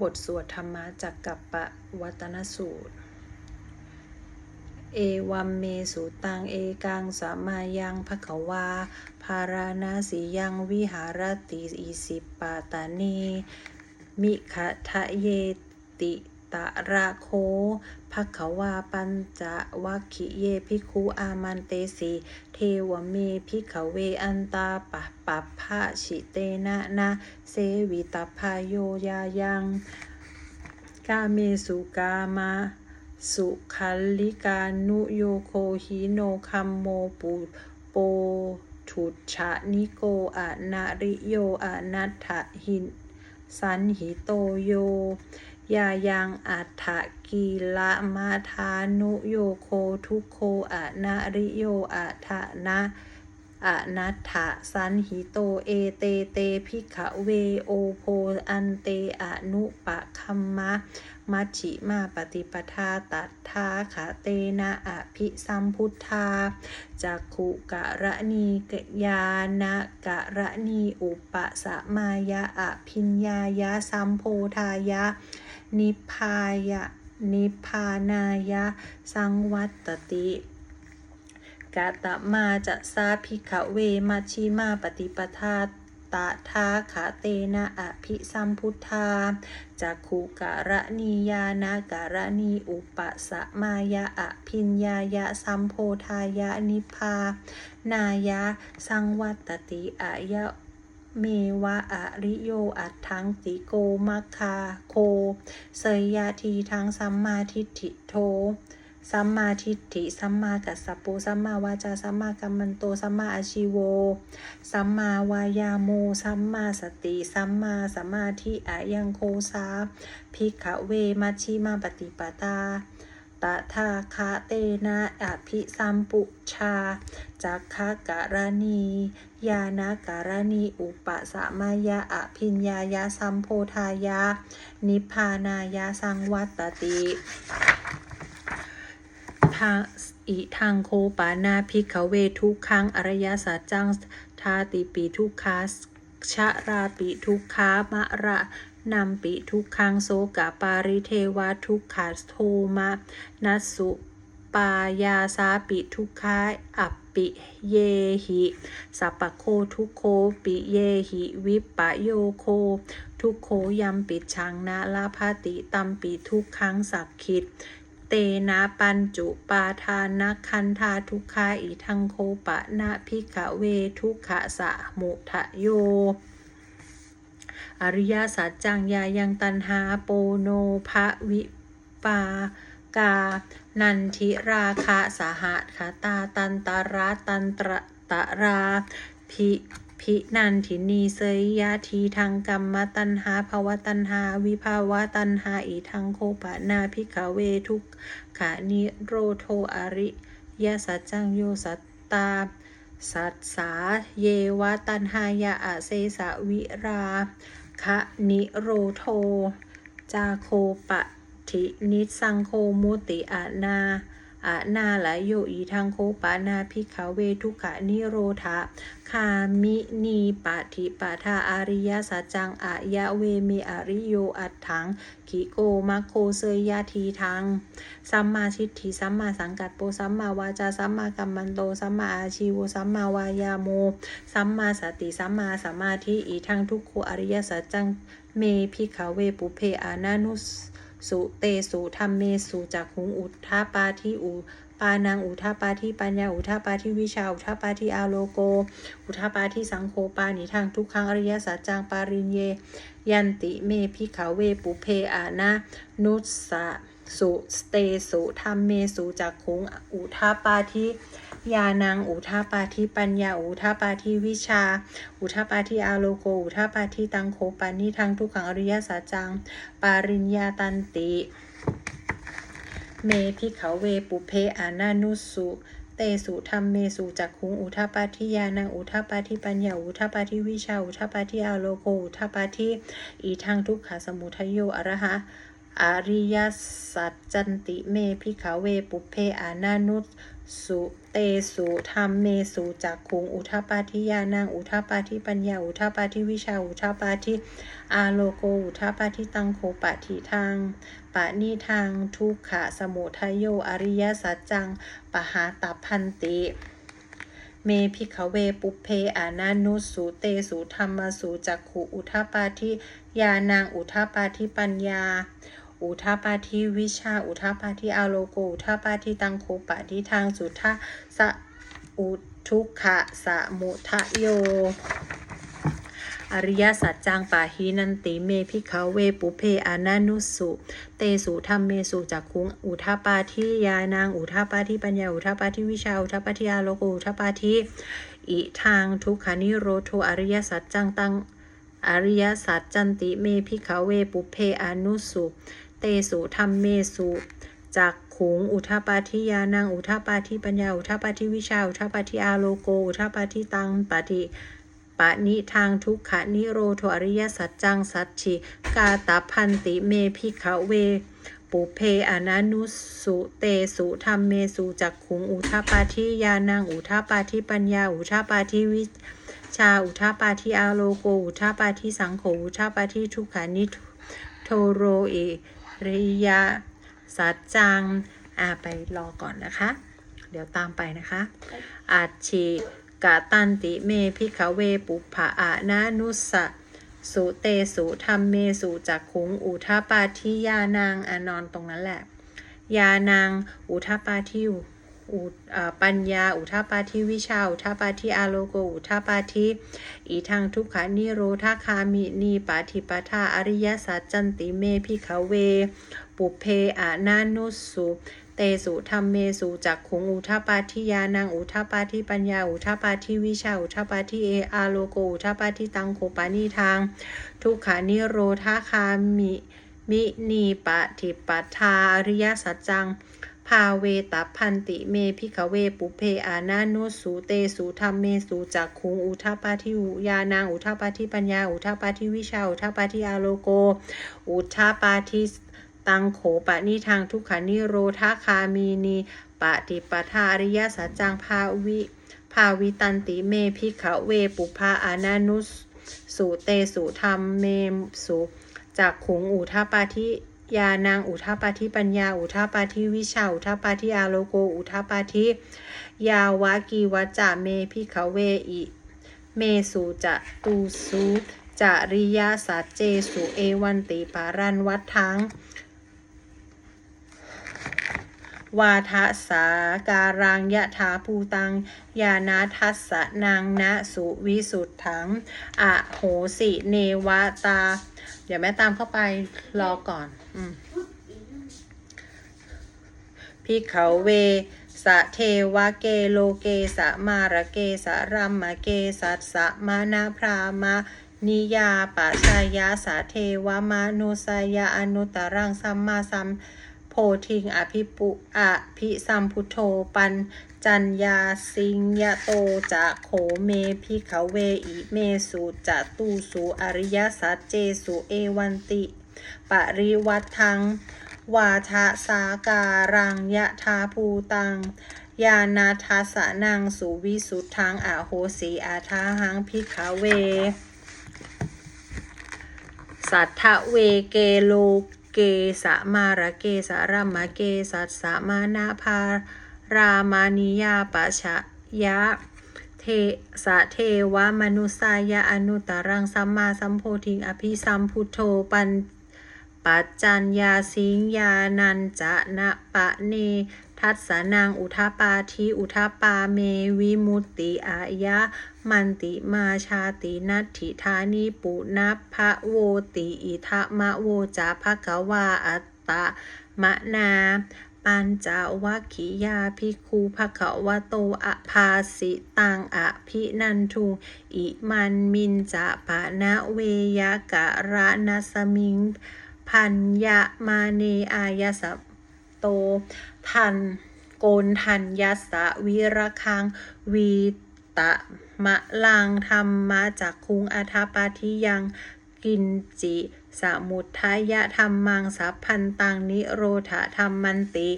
บทสวดธรรมะจากกัปปวัตนสูตร เอวัมเมสุตังเอกังสามายังภควา ภาราณสียังวิหารติอิสิปปาตานี มิขะทะเยติ ตระโคภควาปัญจวัคคิเยภิกขุอามันเตสีเทวเมภิกขเวอันตาปะปัปภะชิเตนะนะเสวิตพายโยยายังกาเมสุกามาสุขัลลิกานุโยโคหิโนคัมโมปุโปถุชะนิโกอะนาริโยอะนัตถะหินสันหิโตโย ยายังอัฏฐกีละมาทานุโยโคทุโคอะนาริโยอะทะนะอะนัตถะสันหิโตเอเตเตพิขะเวโอโพอันเตอนุปะคัมมะมัชชิมาปฏิปทาตัทธาขาเตนะอภิสัมพุทธาจักขุกะระณีกยานะกะระณีอุปสมายะอภิญญายะสัมโพธายะ นิพพายะ นิพพานายะ สังวัตติกาตมาจะสาภิกขเวมัชิมาปฏิปทาตาทาขาเตนะอภิสัมพุทธาจักขุกะระนียานะกะระนีอุปสมายะอภิญญายะสัมโพธายะนิพพานายะ สังวัตติอายะ เมวะอริโยอัตถังติโกมัคคาโค เสยยาทีทางสัมมาทิฏฐิโท สัมมาทิฏฐิ สัมมากัสสปโปสัมมาวาจา สัมมากัมมันโต สัมมาอาชีโว สัมมาวายาโม สัมมาสติ สัมมาสมาธิอายังโคสาภิกขเวมัชชิมาปฏิปตา ตถาคาเตนะอภิสัมปุชาจักขะกะรณียานะการณีอุปสมายะอภิญญายะสัมโพธายะนิพพานายะสังวัตติทางอิทางโคปานาภิกขเวทุกขังอริยสัจจังทาติปีทุกขา ชะราปิทุกขามะระนำปิทุกขังโสกะปาริเทวะทุกขาโทมะนัสสุปายาสาปิทุกขาอัปปิเยหิสัปะโคทุโคปิเยหิวิปะโยโค ทุโคยัมปิชังนะลาภาติตัมปิทุกขังสักขิต นะปัญจุปาทานะคันธาทุกขาอิทังโคปะนะพิกะเวทุกขะสะมุทะโย อริยสัจจังยายังตันหาโปโนภะวิปากา นันทิราคะสหะคตาตันตระตันตระตราพิ พินันทินีเสยยาทีทางกรรมตันหาภาวตันหา วิภาวะตันหาอีทังโคปะนาพิกเวทุกขานิโรโทอริยสัจจังโยสัตตา สัตสาเยวะตันหายะอาเซสะวิราคะนิโรโท จาโคปะทินิสังโคมุติอานา อานาลายโยอีทางโคปานาพิกขเวทุกขะนิโรธาคามินีปะทิปะทาอาริยสัจจังอายะเวเมอริโยอัตถังกิโกมาโคเซยยาทีทังสัมมาทิฏฐิสัมมาสังกัปโปสัมมาวาจาสัมมากัมมันโตสัมมาอาชีวสัมมาวายาโมสัมมาสติสัมมาสมาธิอีทังทุกโคอริยสัจจังเมพิขเวปุเพอานานุส สุเตสุธรรมเมสุจักขุงอุทาปาทิอุปานังอุทาปาทิปัญญาอุทาปาทิวิชาอุทาปาทิอาโลโก อุทาปาทิสังโฆปานิทางทุกขังอริยสัจจังปารินเย ยันติเมพิขาเวปุเพอานะนุสสะสุสเตสุธรรมเมสุจักขุงอุทาปาทิ ยานัง อุทาปาทิปัญญา อุทาปาทิวิชา อุทาปาทิอาโลโก อุทาปาทิตังโคปานิทางทุกขังอริยสัจจัง ปาริญญาตันติ เมพิเขาเวปุเพอานานุสุเตสุธรรมเมสุจักขุงอุทปาทิยานังอุทปาทิปัญญาอุทปาทิวิชาอุทปาทิอาโลโกอุทปาทิอีทางทุกขาสมุทโยอรหะอริยสัจจันติเมพิขาเวปุเพอานานุ สุเตสุธรรมเมสุจักขุงอุทปาทิยานังอุทปาทิปัญญาอุทปาทิวิชาอุทปาทิอาโลโกอุทปาทิตังโคปะทิทางปะนิทางทุกขะสมุทยโยอริยสัจจังปหาตัพพันติเมพิขเวปุเพอานานุสุเตสุธรรมสุจักขุอุทปาทิยานางอุทปาทิปัญญา อุทปาทิวิชา อุทปาทิอาโลโก อุทปาทิตังโคปะทิทางสุทธะสะอุทุขะสะมุทะโย อริยสัจจังปาหินันติเมพิขาเวปุเพอานานุสุ เตสุธรรมเมสุจักคุงอุทปาทิยานางอุทปาทิปัญญาอุทปาทิวิชาอุทปาทิอาโลโกอุทปาทิอิทางทุกขานิโรโทอริยสัจจังตังอริยสัจจันติเมพิขาเวปุเพอนุสุ เตสุธรรมเมสุจักขุงอุทปาทิยานางอุทปาทิปัญญาอุทปาทิวิชาอุทปาทิอาโลโกอุทปาทิตังปฏิปะนิทางทุกขานิโรโทอริยสัจจังสัจฉิกาตาพันติเมพิขเว ปุเพอนานุสุเตสุธรรมเมสุจักขุงอุทปาทิยานังอุทปาทิปัญญาอุทปาทิวิชาอุทปาทิอาโลโกอุทปาทิสังโฆอุทปาทิทุกขานิโทโรเอ ริยะ สัจจัง อ่าไปรอก่อนนะคะ เดี๋ยวตามไปนะคะอาชิกะตันติเมพิขเวปุภะอานานุสะสุเตสุธรรมเมสุจักขุงอุทปาทิยานางอานอนตรงนั้นแหละ ยานางอุทปาทิยู อ่อปัญญา อุทปาทิวิชา อุทปาทิอาโลโก อุทปาทิอีทางทุกขานิโรธาคามินีปาทิปทาอริยสัจจันติเมพิขเว ปุเพอานานุสุเตสุธรรมเมสุจักขุงอุทปาทิยานังอุทปาทิปัญญาอุทปาทิวิชาอุทปาทิเออาโลโกอุทปาทิตังโคปานิทาง ทุกขานิโรธาคามิมินีปฏิปทาอริยสัจจัง ภาเวตพันติเมพิขเวปุเพอานานุสูเตสุธรรมเมสุจักขุงอุทปาทิอุยานางอุทปาทิปัญญาอุทปาทิวิชาอุทปาทิอาโลโก อุทปาทิตังโขปะนิทางทุกขานิโรธาคามีนีปฏิปทาอริยสัจจังภาวิภาวิตันติเมพิขเวปุภาอานานุสุเตสุธรรมเมสุจากขุงอุทปาทิ ยานางอุทปาธิปัญญา อุทปาธิวิชาอุทปาธิอาโลโก อุทปาธิยาวากีวัจจะเมพิขเวอิเมสุจะตูสุจาริยาสัจเจสุเอวันติปารันวัดทัง วาทะสาการังยะถาภูตัง ยานาทัสสะนางนะสุวิสุทธังอะโหสิเนวตา เดี๋ยวแม่ตามเข้าไปรอก่อนอพิเขาเวสะเทวะเกโลเกสะมาระเกสะรัมมะเกสัสสะมานาพรามะนิยาปะชายาสะเทวะมานุสยาอนุตตรังสัมมาสัม โพธิงอภิปุอภิสัมพุโธปันจัญญาสิงยโตจะโขเมพิเขาเวอิเมสุจะตูสุอริยสัจเจสุเอวันติ ปริวัตทังวาทะสาการังยะทาภูตังยานาทัสนังสุวิสุทธังอาโหสีอาทาหังพิขาเว สัทธเวเกโล เกสะมาระเกสะรัมมะเกสัสสะมานาภารามานิยาปะชะยะเทสะเทวมนุสายะอนุตตรังสัมมาสัมโพธิงอภิสัมพุทโธปันปัจจัญญาสิงยานันจะนะปะเน ทัสสนางอุทาปาทิอุทาปาเมวิมุตติอายะ มันติมาชาตินัตถิธานิปุนัพะโวติอิทะมะโวจาภะกวาอัตตะมะนาปัญจวัคคิยาภิกขุภคะวะโตอะภาสิตังอะภินันทุงอิมันมินจะปะนะเวยกะระนัสมิง พันยะมาเนอายสะ โต ทันโกนทันยัสสะวิระคัง วีตะมะลังธรรมมาจากคุงอาทาปาทิยังกินจิสมุทายะธรรมังสัพพันตังนิโรธาธรรมมันติ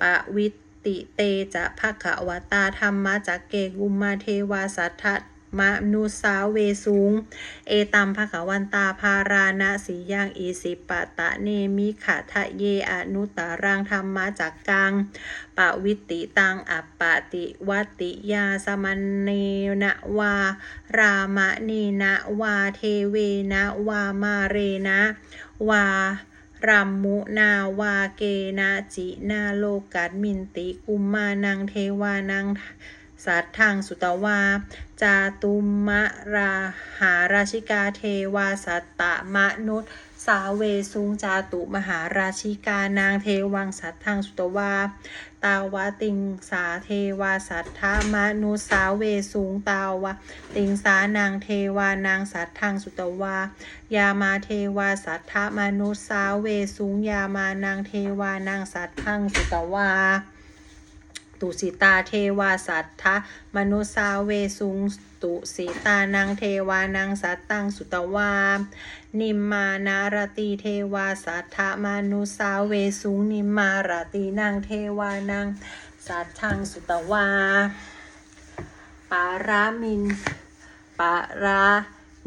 ปะวิติเตจะภะควตาธรรมะจักเกกุมมาเทวาสัทธ มนุสาเวสุงเอตัมภควันตาภาราณสียังอีสิปตะเนมิขะทะเยอนุตารังธรรมจักกังปวิติตังอัปปติวัติยาสมันเนนะวา รามะเนนะวาเทเวนะวามาเรนะวารัมมุนาวาเกนะจินาโลกัดมินติกุมมานังเทวานัง สัตทังสุตวา จาตุมะราหาราชิกาเทวาสัตตมนุษย์สาเวสุงจาตุมหาราชิกานางเทวังสัตทังสุตวา ตาวะติงสาเทวาสัทธามนุสาเวสุงตาวะติงสานางเทวานางสัตทังสุตวา ยามาเทวาสัทธมนุสาเวสุงยามานางเทวานางสัตทังสุตวา ตุสิตาเทวาสัทธมนุสาเวสุงตุสิตานางเทวานางสัตตังสุตวา นิมมานารติเทวาสัทธมนุสาเวสุงนิมมารตินางเทวานางสัตทังสุตวา ปารามิน ปารา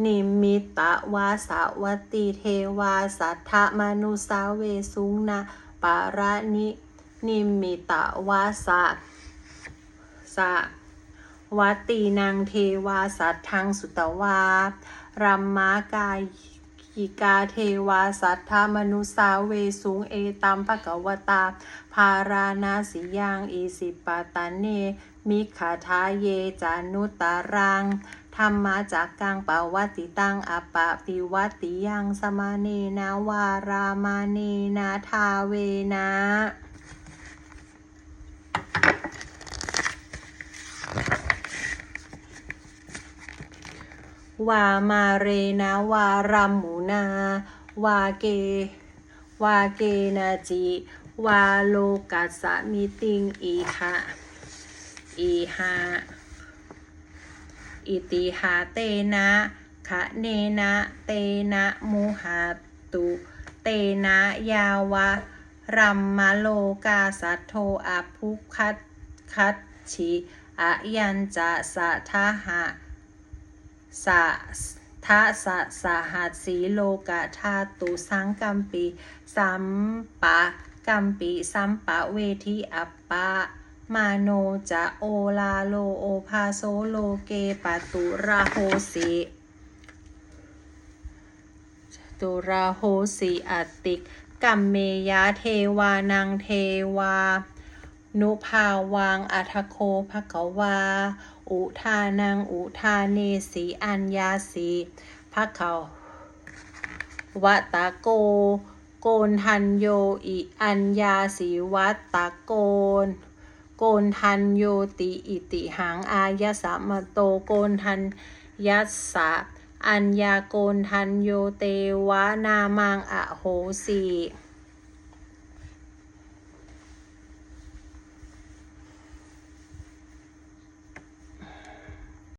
นิมิตะวาสาวติเทวาสัทธมนุสาเวสุงนะปารานิ นิมิตะวาสะสะวัตตีนางเทวาสัทธังสุตวารัมมากายกิกาเทวาสัทธมนุสาเวสุงเอตัมภกวตา ภารานาสิยังอีสิปาตาเน มิขาทาเยจานุตารังธรรมาจากกังปวัติตังอปะติวัติยังสมาเนนาวารามาเนนาทาเวนะ วามาเรนะวารัมหมูนา วาเก วาเกนาจิ วาโลกัสะมิติงอีหะอีหาอิติหาเตนะคะเนนะเตนะมุหาตุ เตนะยาวะรัมมะโลกาสัทโทอภุคัตคัตชิอะยัญจะสะทหะ สะทะสะสะหัสสีโลกะธาตุสังกัมปีสัมปะกัมปีสัมปะเวทีอัปปะมาโนจะโอลาโลโอภาโซโลเกปะตุระโหสิตุระโหสิอติกัมเมยะเทวานังเทวา นุภาวังอัทโคภกวา อุทานังอุทาเนสีอัญญาสีภะเขาวะตะโก โกนทันโยอิอัญญาสีวัตตะโกน โกนทันโยติอิติหังอายสามโตโกนทันยัสสะอัญญาโกนทันโยเตวะนามังอโหสี